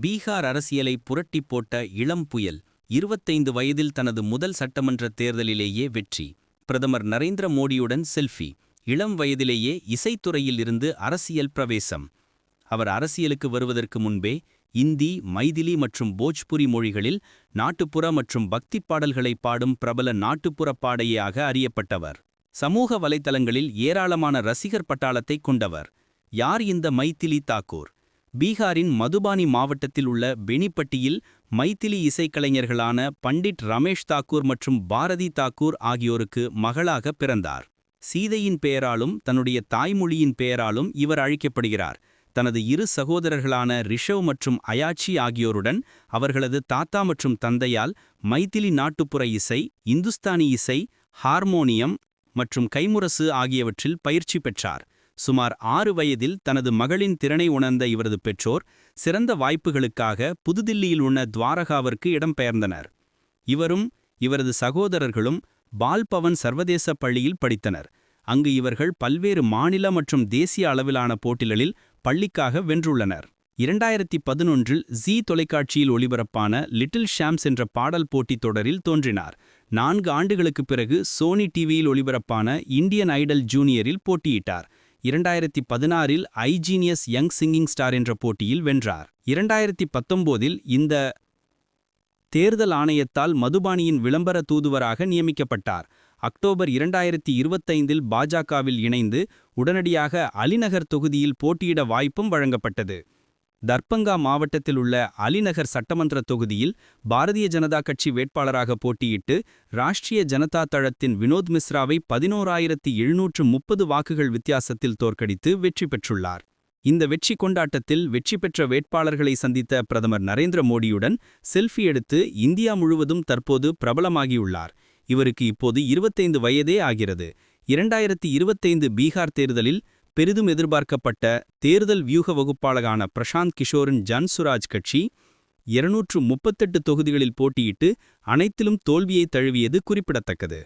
பீகார் அரசியலை புரட்டிப் போட்ட இளம் புயல் இருபத்தைந்து வயதில் தனது முதல் சட்டமன்ற தேர்தலிலேயே வெற்றி. பிரதமர் நரேந்திர மோடியுடன் செல்ஃபி. இளம் வயதிலேயே இசைத்துறையில் இருந்து அரசியல் பிரவேசம். அவர் அரசியலுக்கு வருவதற்கு முன்பே இந்தி மைதிலி மற்றும் போஜ்புரி மொழிகளில் நாட்டுப்புற மற்றும் பக்திப் பாடல்களை பாடும் பிரபல நாட்டுப்புற பாடையாக அறியப்பட்டவர். சமூக வலைத்தளங்களில் ஏராளமான ரசிகர் பட்டாளத்தை கொண்டவர். யார் இந்த மைத்திலி தாக்கூர்? பீகாரின் மதுபானி மாவட்டத்தில் உள்ள பெனிப்பட்டியில் மைத்திலி இசைக்கலைஞர்களான பண்டிட் ரமேஷ் தாக்கூர் மற்றும் பாரதி தாக்கூர் ஆகியோருக்கு மகளாக பிறந்தார். சீதையின் பெயராலும் தன்னுடைய தாய்மொழியின் பெயராலும் இவர் அழைக்கப்படுகிறார். தனது இரு சகோதரர்களான ரிஷவ் மற்றும் அயாச்சி ஆகியோருடன் அவர்களது தாத்தா மற்றும் தந்தையால் மைத்திலி நாட்டுப்புற இசை இந்துஸ்தானி இசை ஹார்மோனியம் மற்றும் கைமுரசு ஆகியவற்றில் பயிற்சி பெற்றார். சுமார் ஆறு வயதில் தனது மகளின் திறனை உணர்ந்த இவரது பெற்றோர் சிறந்த வாய்ப்புகளுக்காக புதுதில்லியில் உள்ள துவாரகாவிற்கு இடம்பெயர்ந்தனர். இவரும் இவரது சகோதரர்களும் பால்பவன் சர்வதேச பள்ளியில் படித்தனர். அங்கு இவர்கள் பல்வேறு மாநில மற்றும் தேசிய அளவிலான போட்டிகளில் பள்ளிக்காக வென்றுள்ளனர். இரண்டாயிரத்தி பதினொன்றில் ஜி தொலைக்காட்சியில் ஒளிபரப்பான லிட்டில் ஷாம்ஸ் என்ற பாடல் போட்டித் தொடரில் தோன்றினார். நான்கு ஆண்டுகளுக்குப் பிறகு சோனி டிவியில் ஒளிபரப்பான இந்தியன் ஐடல் ஜூனியரில் போட்டியிட்டார். இரண்டாயிரத்தி பதினாறில் ஐஜீனியஸ் யங் சிங்கிங் ஸ்டார் என்ற போட்டியில் வென்றார். இரண்டாயிரத்தி பத்தொம்போதில் இந்த தேர்தல் ஆணையத்தால் மதுபானியின் விளம்பர தூதுவராக நியமிக்கப்பட்டார். அக்டோபர் இரண்டாயிரத்தி இருபத்தைந்தில் பாஜகவில் இணைந்து உடனடியாக அலிநகர் தொகுதியில் போட்டியிட வாய்ப்பும் வழங்கப்பட்டது. தர்பங்கா மாவட்டத்தில் உள்ள அலிநகர் சட்டமன்ற தொகுதியில் பாரதிய ஜனதா கட்சி வேட்பாளராக போட்டியிட்டு ராஷ்டிரிய ஜனதா தளத்தின் வினோத் மிஸ்ராவை பதினோராயிரத்தி எழுநூற்று முப்பது வாக்குகள் வித்தியாசத்தில் தோற்கடித்து வெற்றி பெற்றுள்ளார். இந்த வெற்றி கொண்டாட்டத்தில் வெற்றி பெற்ற வேட்பாளர்களை சந்தித்த பிரதமர் நரேந்திர மோடியுடன் செல்ஃபி எடுத்து இந்தியா முழுவதும் தற்போது பிரபலமாகியுள்ளார். இவருக்கு இப்போது இருபத்தைந்து வயதே ஆகிறது. இரண்டாயிரத்தி இருபத்தைந்து பீகார் தேர்தலில் பெரிதும் எதிர்பார்க்கப்பட்ட தேர்தல் வியூக வகுப்பாளரான பிரசாந்த் கிஷோரின் ஜன்சுராஜ் கட்சி இருநூற்று முப்பத்தெட்டு தொகுதிகளில் போட்டியிட்டு அனைத்திலும் தோல்வியை தழுவியது குறிப்பிடத்தக்கது.